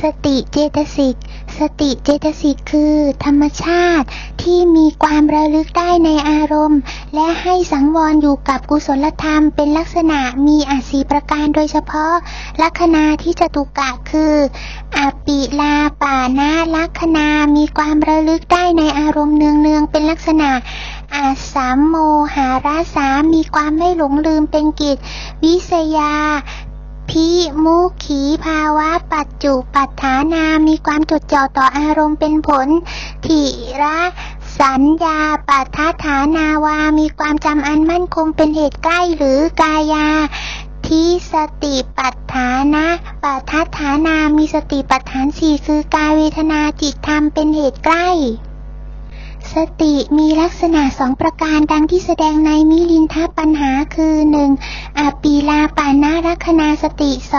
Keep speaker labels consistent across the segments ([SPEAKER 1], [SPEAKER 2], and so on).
[SPEAKER 1] สติเจตสิก สติเจตสิกคือ ธรรมชาติที่มีความระลึกได้ในอารมณ์ และให้สังวรอยู่กับกุศลธรรม เป็นลักษณะมีอาสีประการโดยเฉพาะ ลัคนาที่จตุกะคืออปิลาป่านาลัคนามีความระลึกได้ในอารมณ์เนืองๆเป็นลักษณะอาสามโมหาราสามีความไม่หลงลืมเป็นกิจ วิสยา พิมุขีภาวะปัจจุปัฏฐานามีความจดจ่อต่ออารมณ์เป็นผลถิระสัญญาปัฏฐาานาวา มีความจำอันมั่นคงเป็นเหตุใกล้หรือกายาทิสติปัฏฐานะปัฏฐาฐานามีสติปัฏฐานสี่คือกายเวทนาจิตธรรมเป็นเหตุใกล้ สติมีลักษณะสองประการดังที่แสดงในมิลินทปัญหาคือหนึ่งอปีลาปานารัคนาสติส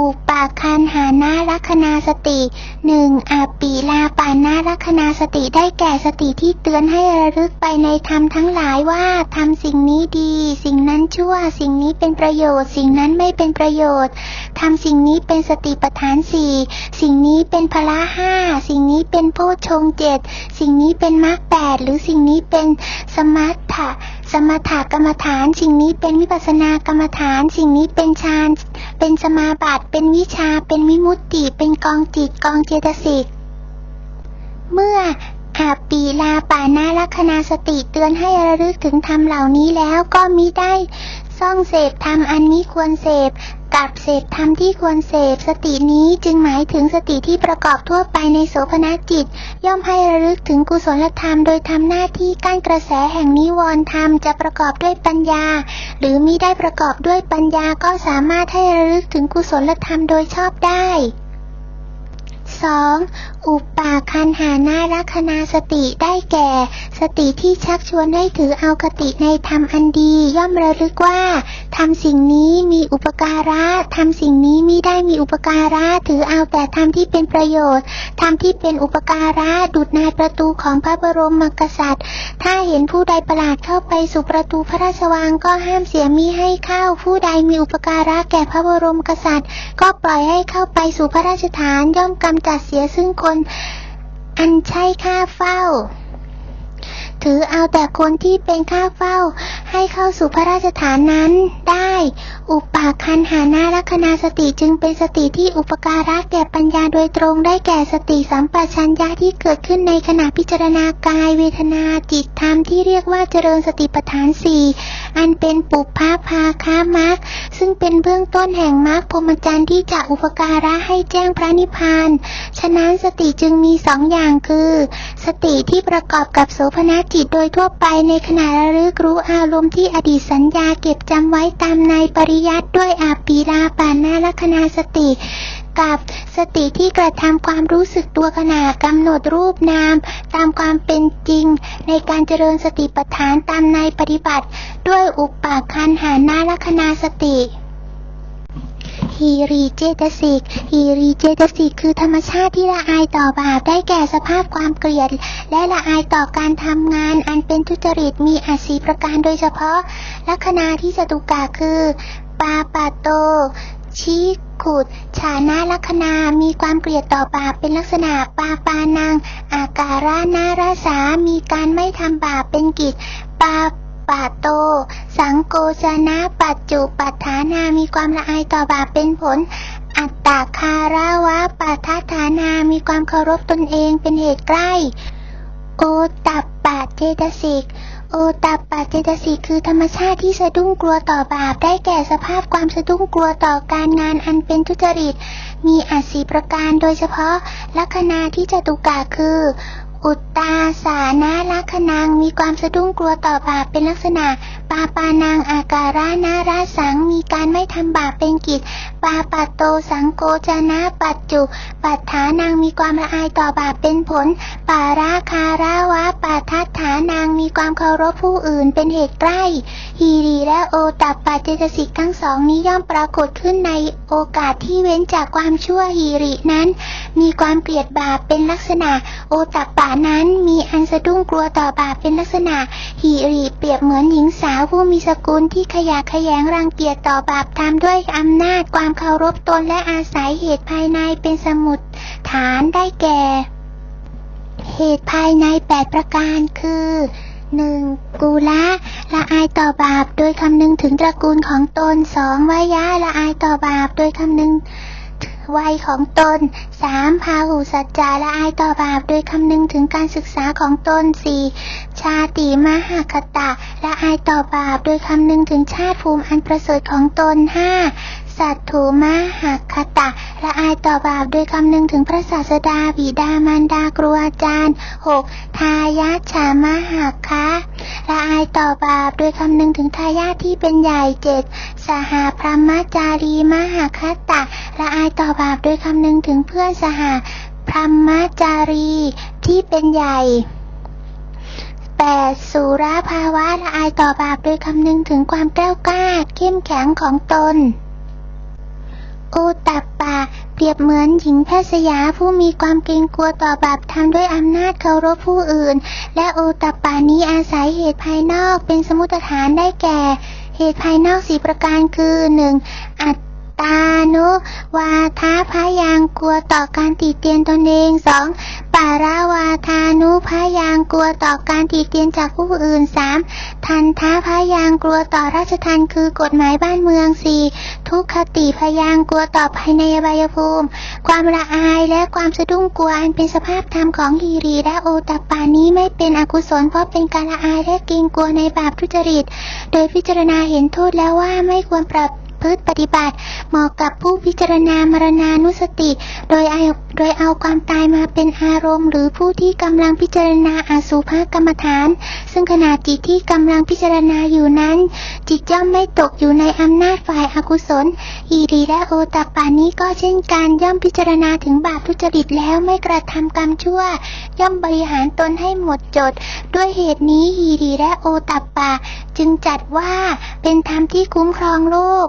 [SPEAKER 1] อุปาคันหานารัคนาสติหนึ่งอปีลาปานารัคนาสติได้แก่สติที่เตือนให้ระลึกไปในธรรมทั้งหลายว่าทำสิ่งนี้ดี สิ่งนั้นชั่ว สิ่งนี้เป็นประโยชน์ สิ่งนั้นไม่เป็นประโยชน์ทำสิ่งนี้เป็นสติปัฏฐานสี่สิ่งนี้เป็นพละห้าสิ่งนี้เป็นโพชงเจ็ดสิ่งนี้เป็นมรรคแปดหรือสิ่งนี้เป็นสมัตถะสมถกรรมฐาน สิ่งนี้เป็นวิปัสสนากรรมฐาน สิ่งนี้เป็นฌาน เป็นสมาบัติเป็นวิชา เป็นวิมุตติ เป็นกองจิตกองเจตสิก เมื่ออาปีลาปานาลัคนาสติเตือนให้ระลึกถึงธรรมเหล่านี้แล้วก็มิได้ ซ่องเสพธรรมอันนี้ควรเสพกับเสพธรรมที่ควรเสพสตินี้จึงหมายถึงสติที่ประกอบทั่วไปในโสภณจิต ย่อมให้ระลึกถึงกุศลธรรมโดยทำหน้าที่กั้นกระแสแห่งนิวรณ์ธรรมจะประกอบด้วยปัญญา หรือมิได้ประกอบด้วยปัญญาก็สามารถให้ระลึกถึงกุศลธรรมโดยชอบได้ 2. อุปาคันหานารัคนาสติได้แก่ สติที่ชักชวนให้ถือเอาคติในธรรมอันดี ย่อมระลึกว่าทำสิ่งนี้มีอุปการะทำสิ่งนี้มิได้มีอุปการะถือเอาแต่ธรรมที่เป็นประโยชน์ธรรมที่เป็นอุปการะดุดในประตูของพระบรมกษัตริย์ ถ้าเห็นผู้ใดประหลาดเข้าไปสู่ประตูพระราชวังก็ห้ามเสียมิให้เข้า ผู้ใดมีอุปการะแก่พระบรมกษัตริย์ ก็ปล่อยให้เข้าไปสู่พระราชฐานย่อมกำจัดเสียซึ่งคน อันใช่ค่าเฝ้า ถือเอาแต่คนที่เป็นข้าเฝ้า ให้เข้าสู่พระราชฐานนั้นได้ อุปาคันหานาลัคนาสติจึงเป็นสติที่อุปการะแก่ปัญญาโดยตรงได้แก่สติสัมปชัญญะที่เกิดขึ้นในขณะพิจารณากายเวทนาจิตธรรมที่เรียกว่าเจริญสติปัฏฐานสี่อันเป็นปุพพาภาคามักซึ่งเป็นเบื้องต้นแห่งมรรคพรหมจรรย์ที่จะอุปการะให้แจ้งพระนิพพาน ฉะนั้นสติจึงมีสองอย่างคือ สติที่ประกอบกับโสภณจิตโดยทั่วไปในขณะระลึกรู้อารมณ์ที่อดีตสัญญาเก็บจำไว้ตามในปริยัติด้วยอาปีลาปานาลัคนาสติ กับสติที่กระทำความรู้สึกตัวขณะกำหนดรูปนาม ตามความเป็นจริง ในการเจริญสติปัฏฐานตามในปฏิบัติ ด้วยอุปปาคันหานาลัคนาสติฮีรีเจตสิกฮีรีเจตสิกคือธรรมชาติที่ละอายต่อบาปได้แก่สภาพความเกลียด และละอายต่อการทำงานอันเป็นทุจริตมีอาศีประการโดยเฉพาะ ลัคนาที่จตุกะคือ ปาปาโตชี ขุดฉานาลัคนา มีความเกลียดต่อบาปเป็นลักษณะปาปานัง อาการานาราสา มีการไม่ทำบาปเป็นกิจ ปาปาโต สังโกชนะปัจจุปัฏฐานา มีความละอายต่อบาปเป็นผล อัตตาคาราวะปัฏฐาฐานา มีความเคารพตนเองเป็นเหตุใกล้ โอตัปปะเจตสิก โอตัปปะเจตสิกคือธรรมชาติที่สะดุ้งกลัวต่อบาป ได้แก่สภาพความสะดุ้งกลัวต่อการงานอันเป็นทุจริต มีอาศีประการโดยเฉพาะลัคนาที่จตุกะคือ อุตตาสานาลัคนังมีความสะดุ้งกลัวต่อบาปเป็นลักษณะ ปาปานังอาการานาราสังมีการไม่ทำบาปเป็นกิจ ปาปัตโตสังโกจนะปัจจุปัฏฐานังมีความละอายต่อบาปเป็นผล ปาราคาราวะปาทัฏฐานังมีความเคารพผู้อื่นเป็นเหตุใกล้ฮีรีและโอตับปปะเจตสิกทั้งสองนี้ย่อมปรากฏขึ้นในโอกาสที่เว้นจากความชั่วฮีรินั้น มีความเกลียดบาปเป็นลักษณะ โอตัปปะนั้นมีอันสะดุ้งกลัวต่อบาปเป็นลักษณะหิริเปรียบเหมือนหญิงสาวผู้มีสกุลที่ขยะขยงรังเกียจต่อบาปทำด้วยอำนาจความเคารพตนและอาศัยเหตุภายในเป็นสมุดฐานได้แก่ เหตุภายในแปดประการคือหนึ่งกูละละอายต่อบาป โดยคำนึงถึงตระกูลของตนสองวายะละอายต่อบาป โดยคำนึง วัยของตนสามพาหูสัจจาและอายต่อบาปโดยคำนึงถึงการศึกษาของตนสี่ชาติมหคตะละอายต่อบาปโดยคำนึงถึงชาติภูมิอันประเสริฐของตนห้า สัตถูมาหักคตะละอายต่อบาปโดยคำนึงถึงพระศาสดาบิดามารดาครูอาจารย์หกทายาทฉามหักคะละอายต่อบาปโดยคำนึงถึงทายาทที่เป็นใหญ่เจ็ดสหพรหมจารีมหาคตะละอายต่อบาปโดยคำนึงถึงเพื่อนสหพรหมจารีที่เป็นใหญ่ 8. สุราภาวะละอายต่อบาปโดยคำนึงถึงความแกล้วกล้าเข้มแข็งของตน ปะเปรียบเหมือนหญิงแพทย์สยาผู้มีความเกรงกลัวต่อบาปทำด้วยอำนาจเคารพผู้อื่น และโอตัปปานี้อาศัยเหตุภายนอกเป็นสมุติฐานได้แก่ เหตุภายนอกสี่ประการคือหนึ่ง ตานุวาทาพยางกลัวต่อการติเตียนตนเองสองปาราวาทานุพยางกลัวต่อการติเตียนจากผู้อื่นสามทันท้าพยางกลัวต่อราชทันคือกฎหมายบ้านเมืองสี่ทุกขติพยางกลัวต่อภายในบายภูมิ ความละอายและความสะดุ้งกลัวอันเป็นสภาพธรรมของฮีรีและโอตปานี้ไม่เป็นอกุศลเพราะเป็นการละอายและเกรงกลัวในบาปทุจริต โดยพิจารณาเห็นโทษแล้วว่าไม่ควรปรับ พฤติปฏิบัติ เหมาะกับผู้พิจารณามรณานุสติ โดยเอาโดยเอาความตายมาเป็นอารมณ์ หรือผู้ที่กำลังพิจารณาอาสุภกรรมฐาน ซึ่งขณะจิตที่กำลังพิจารณาอยู่นั้น จิตย่อมไม่ตกอยู่ในอำนาจฝ่ายอากุศลอีรีและโอตปานี้ก็เช่นกันย่อมพิจารณาถึงบาปทุจริตแล้วไม่กระทำกรรมชั่ว ย่อมบริหารตนให้หมดจด ด้วยเหตุนี้ฮีรีและโอตปาจึงจัดว่าเป็นธรรมที่คุ้มครองโลก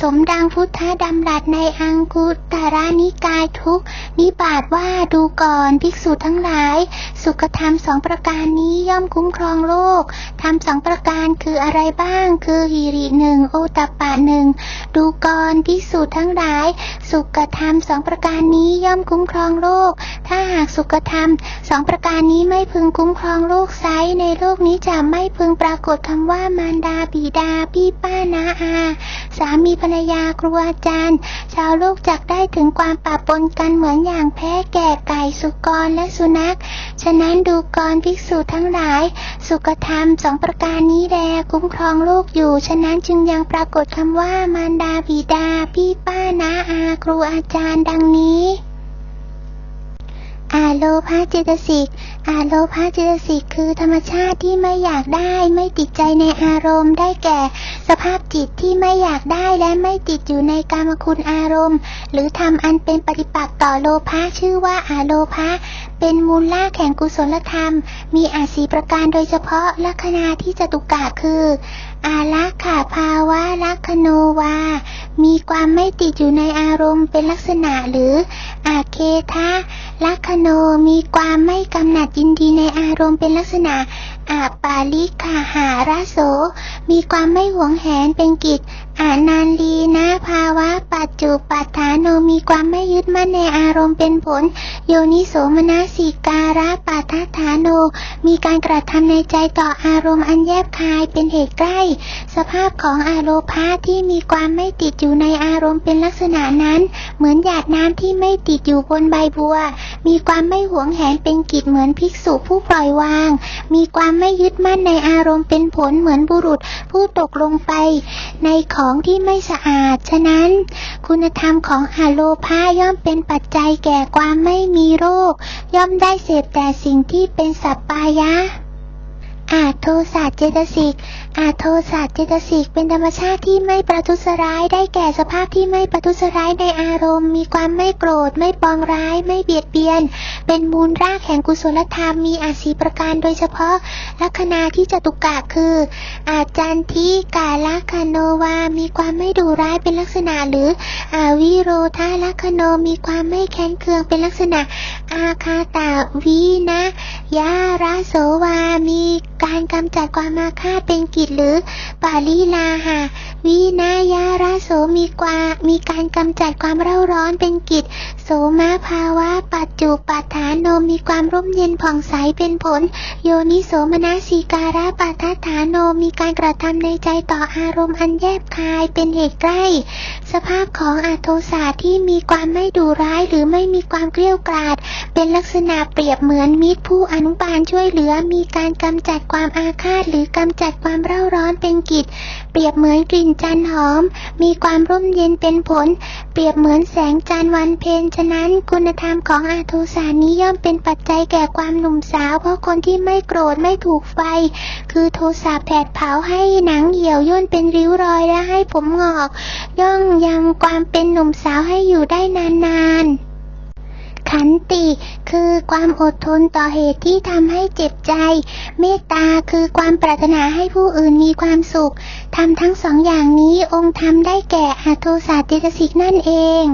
[SPEAKER 1] สมดังพุทธดำรัสในอังคุตารานิกายทุกนิบาตว่าดูก่อนภิกษุทั้งหลาย สุขธรรมสองประการนี้ย่อมคุ้มครองโลกธรรมสองประการคืออะไรบ้าง คือหิริหนึ่งโอตปะหนึ่งดูก่อนภิกษุทั้งหลาย สุขธรรมสองประการนี้ย่อมคุ้มครองโลก ถ้าหากสุขธรรมสองประการนี้ไม่พึงคุ้มครองโลกไซในโลกนี้จะไม่พึงปรากฏคำว่ามารดาบิดาพี่ป้านาอา สามีรรยาครูอาจารย์ ชาวลูกจักได้ถึงความปะปนกันเหมือนอย่างแพ้แก่ไก่สุกรและสุนัข ฉะนั้นดูกรภิกษุทั้งหลาย สุขธรรมสองประการนี้แลคุ้มครองลูกอยู่ ฉะนั้นจึงยังปรากฏคำว่ามารดาบิดา พี่ป้าน้าอาครูอาจารย์ดังนี้ อาโลภาเจตสิก อาโลภาเจตสิกคือธรรมชาติที่ไม่อยากได้ ไม่ติดใจในอารมณ์ได้แก่ สภาพจิตที่ไม่อยากได้และไม่ติดอยู่ในกามคุณอารมณ์ หรือทำอันเป็นปฏิปักษ์ต่อโลภะชื่อว่าอาโลภะเป็นมูลล่าแข่งกุศลธรรม มีอาศีประการโดยเฉพาะลัคนาที่จตุกะคือ อาลักขาภาวะลัคโนวา มีความไม่ติดอยู่ในอารมณ์เป็นลักษณะหรือ อาเคทะลัคโนมีความไม่กำหนัดยินดีในอารมณ์เป็นลักษณะ อาปาลิกาหาราโส มีความไม่หวงแหนเป็นกิจ อานันลีนะภาวะปัจจุปัฏฐานโนมีความไม่ยึดมั่นในอารมณ์เป็นผล โยนิโสมนสิการะปัฏฐานโน มีการกระทำในใจต่ออารมณ์อันแยบคายเป็นเหตุใกล้ สภาพของอารพาที่มีความไม่ติดอยู่ในอารมณ์เป็นลักษณะนั้น เหมือนหยาดน้ำที่ไม่ติดอยู่บนใบบัว มีความไม่หวงแหนเป็นกิจเหมือนภิกษุผู้ปล่อยวาง มีความไม่ยึดมั่นในอารมณ์เป็นผลเหมือนบุรุษผู้ตกลงไป ในของที่ไม่สะอาด ฉะนั้น คุณธรรมของอโลภาย่อมเป็นปัจจัยแก่ความไม่มีโรค ย่อมได้เสพแต่สิ่งที่เป็นสัปปายะอาจโทสะเจตสิก อาจโทสะเจตสิกเป็นธรรมชาติที่ไม่ประทุษร้ายได้แก่สภาพที่ไม่ประทุษร้ายในอารมณ์ มีความไม่โกรธ ไม่ปองร้าย ไม่เบียดเบียน เป็นมูลรากแห่งกุศลธรรมมีอาศีประการโดยเฉพาะ ลัคนาที่จตุกะคือ อาจันทิกาลคโนวา มีความไม่ดุร้ายเป็นลักษณะหรืออาวิโรธาลัคโนมีความไม่แค้นเคืองเป็นลักษณะ อาคาตาวีนะยาราโสวา มีการกำจัดความมาฆาเป็นกิจหรือปาลีลาหะวินายาราโสมีกวามมีการกำจัดความเร่าร้อนเป็นกิจ โสมาภาวะปัจจุปัฏฐานโนมีความร่มเย็นผ่องใสเป็นผล โยนิโสมนสิการะปัฏฐฐานโนมีการกระทำในใจต่ออารมณ์อันแยบคายเป็นเหตุใกล้ สภาพของอาโทสาที่มีความไม่ดุร้ายหรือไม่มีความเกลี้ยวกราดเป็นลักษณะเปรียบเหมือนมิตรผู้อนุบาลช่วยเหลือมีการกำจัดความอาฆาตหรือกำจัดความเร่าร้อนเป็นกิจ เปรียบเหมือนกลิ่นจันหอม มีความร่มเย็นเป็นผล เปรียบเหมือนแสงจันวันเพ็ญฉะนั้นคุณธรรมของอาโทสานี้ย่อมเป็นปัจจัยแก่ความหนุ่มสาว เพราะคนที่ไม่โกรธไม่ถูกไฟ คือโทสะแผดเผาให้หนังเหี่ยวย่นเป็นริ้วรอยและให้ผมงอก ย่องยังความเป็นหนุ่มสาวให้อยู่ได้นานๆขันติคือความอดทนต่อเหตุที่ทำให้เจ็บใจ เมตตาคือความปรารถนาให้ผู้อื่นมีความสุขทำทั้งสองอย่างนี้องค์ธรรมได้แก่อาโทสาเจตสิกนั่นเอง